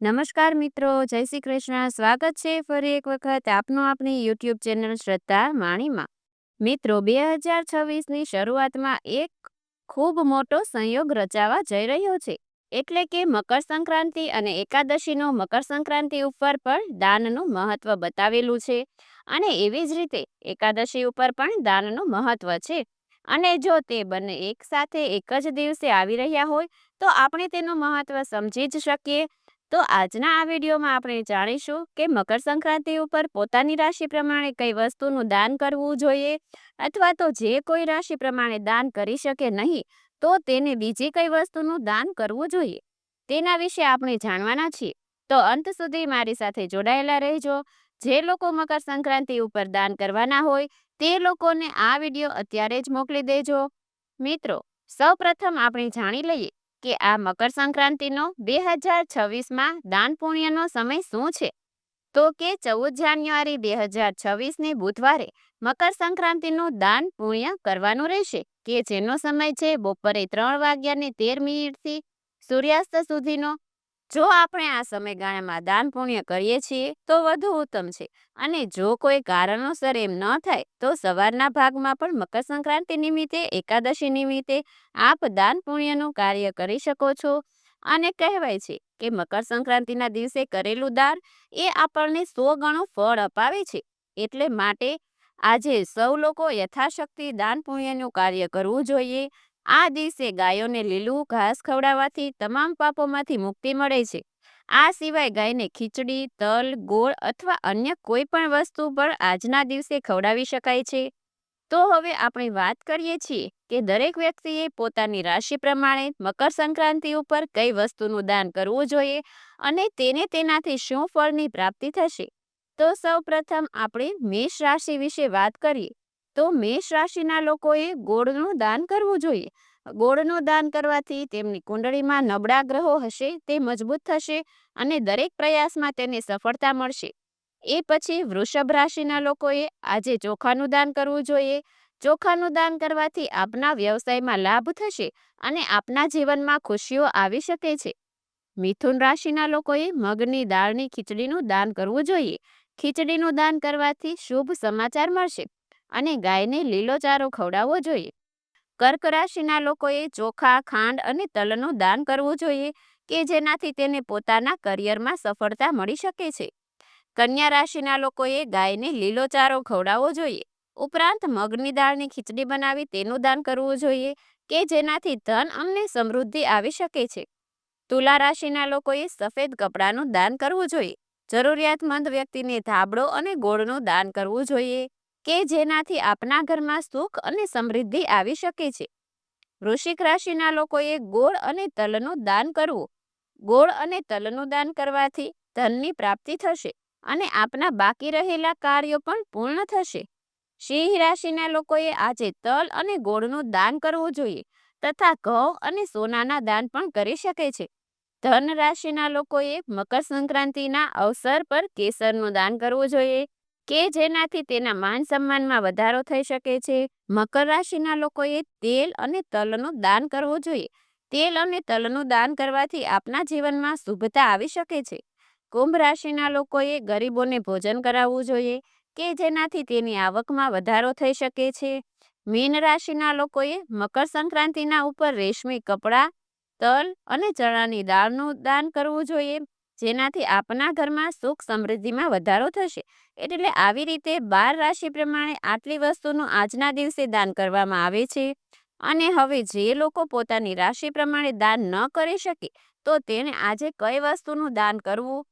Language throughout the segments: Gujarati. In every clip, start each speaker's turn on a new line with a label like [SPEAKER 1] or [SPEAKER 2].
[SPEAKER 1] નમસ્કાર મિત્રો, જય શ્રી કૃષ્ણ. સ્વાગત છે ફરી એક વખત આપનું આપણી યુટ્યુબ ચેનલ શ્રદ્ધા માણીમાં મિત્રો, બે હજાર છવ્વીસની શરૂઆતમાં એક ખૂબ મોટો સંયોગ રચાવા જઈ રહ્યો છે. એટલે કે મકર સંક્રાંતિ અને એકાદશીનો મકર સંક્રાંતિ ઉપર પણ દાનનું મહત્વ બતાવેલું છે. અને એવી જ રીતે એકાદશી ઉપર પણ દાનનું મહત્વ છે. અને જો તે બંને એક સાથે એક જ દિવસે આવી રહ્યા હોય, તો આપણે તેનું મહત્વ સમજી જ શકીએ. તો આજના આ વિડીયોમાં આપણે જાણીશું કે મકર સંક્રાંતિ ઉપર પોતાની રાશિ પ્રમાણે કઈ વસ્તુનું દાન કરવું જોઈએ અથવા તો જે કોઈ રાશિ પ્રમાણે દાન કરી શકે નહીં, તો તેને બીજી કઈ વસ્તુનું દાન કરવું જોઈએ? તેના વિશે આપણે જાણવાના છીએ. તો અંત સુધી મારી સાથે જોડાયેલા રહેજો. જે લોકો મકર સંક્રાંતિ ઉપર દાન કરવાના હોય, તે લોકોને આ વીડિયો અત્યારે જ મોકલી દેજો. મિત્રો, સૌપ્રથમ આપણે જાણી લઈએ કે આ મકર સંક્રાંતિનો બે હજાર છવ્વીસમાં દાન પુણ્યનો સમય શું છે? તો કે ચૌદ જાન્યુઆરી બે હજાર છવ્વીસને બુધવારે મકર સંક્રાંતિનું દાન પુણ્ય કરવાનું રહેશે, કે જેનો સમય છે બપોરે ત્રણ વાગ્યાને તેર મિનિટથી સૂર્યાસ્ત સુધીનો જો આપણે આ સમયગાળામાં દાન પુણ્ય કરીએ છીએ, તો વધુ ઉત્તમ છે. અને જો કોઈ કારણોસર એમ ન થાય, તો સવારના ભાગમાં પણ મકર સંક્રાંતિ નિમિત્તે, એકાદશી નિમિત્તે આપ દાન પુણ્યનું કાર્ય કરી શકો છો. અને કહેવાય છે કે મકર સંક્રાંતિના દિવસે કરેલું દાન એ આપણને સો ગણું ફળ અપાવે છે. એટલે માટે આજે સૌ લોકો યથાશક્તિ દાન પુણ્યનું કાર્ય કરવું જોઈએ. આ દિવસે ગાયોને લીલું ઘાસ ખવડાવવાથી તમામ પાપોમાંથી મુક્તિ મળે છે. આ સિવાય ગાયને ખીચડી, તલ, ગોળ અથવા અન્ય કોઈ પણ વસ્તુ પર આજના દિવસે ખવડાવી શકાય છે. તો હવે આપણે વાત કરીએ છીએ કે દરેક વ્યક્તિએ પોતાની રાશિ પ્રમાણે મકર સંક્રાંતિ ઉપર કઈ વસ્તુનું દાન કરવું જોઈએ અને તેને તેનાથી શું ફળની પ્રાપ્તિ થશે? તો સૌ પ્રથમ આપણે મેષ રાશિ વિશે વાત કરીએ. તો મેષ રાશિના લોકોએ ગોળનું દાન કરવું જોઈએ. ગોળનું દાન કરવાથી તેમની કુંડળીમાં નબળા ગ્રહો હશે, તે મજબૂત થશે અને દરેક પ્રયાસમાં તેને સફળતા મળશે. એ પછી વૃષભ રાશિના લોકોએ આજે ચોખાનું દાન કરવું જોઈએ. ચોખાનું દાન કરવાથી આપના વ્યવસાયમાં લાભ થશે અને આપના જીવનમાં ખુશીઓ આવી શકે છે. મિથુન રાશિના લોકોએ મગની દાળની ખીચડીનું દાન કરવું જોઈએ. ખીચડીનું દાન કરવાથી શુભ સમાચાર મળશે. અને ગાયને લીલો ચારો ખવડાવવો જોઈએ. કર્ક રાશિના લોકોએ ચોખા, ખાંડ અને તલનું દાન કરવું જોઈએ કે જેનાથી તેને પોતાના કરિયરમાં સફળતા મળી શકે છે. કન્યા રાશિના લોકોએ ગાયને લીલો ચારો ખવડાવવો જોઈએ. ઉપરાંત મગની દાળની ખીચડી બનાવી તેનું દાન કરવું જોઈએ કે જેનાથી ધન અને સમૃદ્ધિ આવી શકે છે. તુલા રાશિના લોકોએ સફેદ કપડાનું દાન કરવું જોઈએ. જરૂરિયાતમંદ વ્યક્તિને ધાબળો અને ગોળનું દાન કરવું જોઈએ. કે જેનાથી આપના ઘરમાં સુખ અને સમૃદ્ધિ આવી શકે છે. વૃશ્ચિક રાશિના લોકોએ ગોળ અને તલનું દાન કરવું. ગોળ અને તલનું દાન કરવાથી ધનની પ્રાપ્તિ થશે અને આપના બાકી રહેલા કાર્યો પણ પૂર્ણ થશે. સિંહ રાશિના લોકોએ આજે તલ અને ગોળનું દાન કરવું જોઈએ તથા ઘઉં અને સોનાના દાન પણ કરી શકે છે. ધન રાશિના લોકોએ મકર સંક્રાંતિના અવસર પર કેસરનું દાન કરવું જોઈએ કે જેનાથી તેના માન સન્માનમાં વધારો થઈ શકે છે? મકર રાશિના લોકોએ તેલ અને તલનું દાન કરવું જોઈએ. તેલ અને તલનું દાન કરવાથી આપના જીવનમાં શુભતા આવી શકે છે. કુંભ રાશિના લોકોએ ગરીબોને ભોજન કરાવવું જોઈએ, કે જેનાથી તેની આવકમાં વધારો થઈ શકે છે? મીન રાશિના લોકોએ મકર સંક્રાંતિના ઉપર રેશમી કપડાં, તલ અને ચણાની દાળનું દાન કરવું જોઈએ. જેનાથી આપના ઘરમાં સુખ સમૃદ્ધિમાં વધારો થશે. એટલે આવી રીતે બાર રાશિ પ્રમાણે આટલી વસ્તુનું આજના દિવસે દાન કરવામાં આવે છે. અને હવે જે લોકો પોતાની રાશિ પ્રમાણે દાન ન કરી શકે, તો તેને આજે કઈ વસ્તુનું દાન કરવું?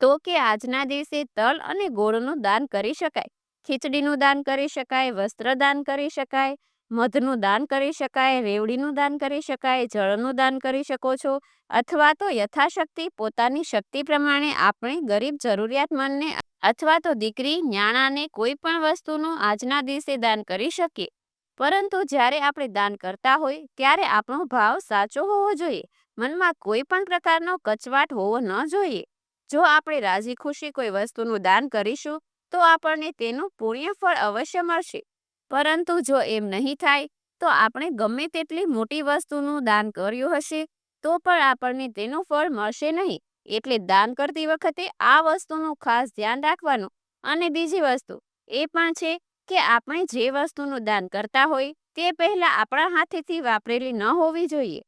[SPEAKER 1] તો કે આજના દિવસે તલ અને ગોળનું દાન કરી શકાય. ખીચડીનું દાન કરી શકાય, વસ્ત્ર દાન કરી શકાય મધનું દાન કરી શકાય, રેવડીનું દાન કરી શકાય, જળનું દાન કરી શકો છો અથવા તો યથાશક્તિ, પોતાની શક્તિ પ્રમાણે આપણે ગરીબ જરૂરિયાતમંદને અથવા તો દીકરી, ન્યાણાને કોઈ પણ વસ્તુનું આજના દિવસે દાન કરી શકીએ. પરંતુ જ્યારે આપણે દાન કરતા હોય, ત્યારે આપણો ભાવ સાચો હોવો જોઈએ. મનમાં કોઈ પણ પ્રકારનો કચવાટ હોવો ન જોઈએ. જો આપણે રાજી ખુશી કોઈ વસ્તુનું દાન કરીશું, તો આપણને તેનું પુણ્ય ફળ અવશ્ય મળશે. પરંતુ જો એમ નહીં થાય, તો આપણે ગમે તેટલી મોટી વસ્તુનું દાન કર્યું હશે, તો પણ આપણને તેનું ફળ મળશે નહીં. એટલે દાન કરતી વખતે આ વસ્તુનું ખાસ ધ્યાન રાખવાનું. અને બીજી વસ્તુ એ પણ છે કે આપણે જે વસ્તુનું દાન કરતા હોય, તે પહેલાં આપણા હાથેથી વાપરેલી ન હોવી જોઈએ.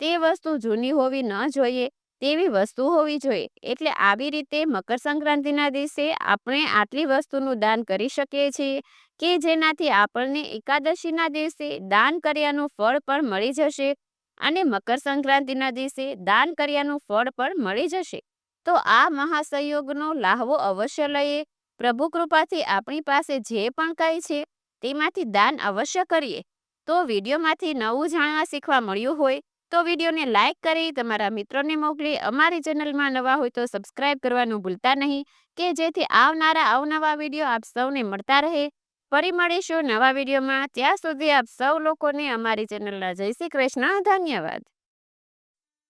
[SPEAKER 1] તે વસ્તુ જૂની હોવી ન જોઈએ તેવી વસ્તુ હોવી જોઈએ. એટલે આવી રીતે મકર સંક્રાંતિના દિવસે આપણે આટલી વસ્તુનું દાન કરી શકીએ છીએ કે જેનાથી આપણને એકાદશીના દિવસે દાન કર્યાનું ફળ પણ મળી જશે અને મકર સંક્રાંતિના દિવસે દાન કર્યાનું ફળ પણ મળી જશે. તો આ મહાસંયોગનો લાહવો અવશ્ય લઈએ. પ્રભુ કૃપાથી આપણી પાસે જે પણ કંઈ છે તેમાંથી દાન અવશ્ય કરીએ. તો વિડીયોમાંથી નવું જાણવા શીખવા મળ્યું હોય તો વિડીયોને લાઇક કરી, તમારા મિત્રોને મોકલી, અમારી ચેનલમાં નવા હોય તો સબસ્ક્રાઇબ કરવાનું ભૂલતા નહીં, કે જેથી આવનારા અવનવા વીડિયો આપ સૌને મળતા રહે. ફરી મળીશું નવા વિડીયોમાં. ત્યાં સુધી આપ સૌ લોકોને અમારી ચેનલના જય શ્રી કૃષ્ણ. ધન્યવાદ.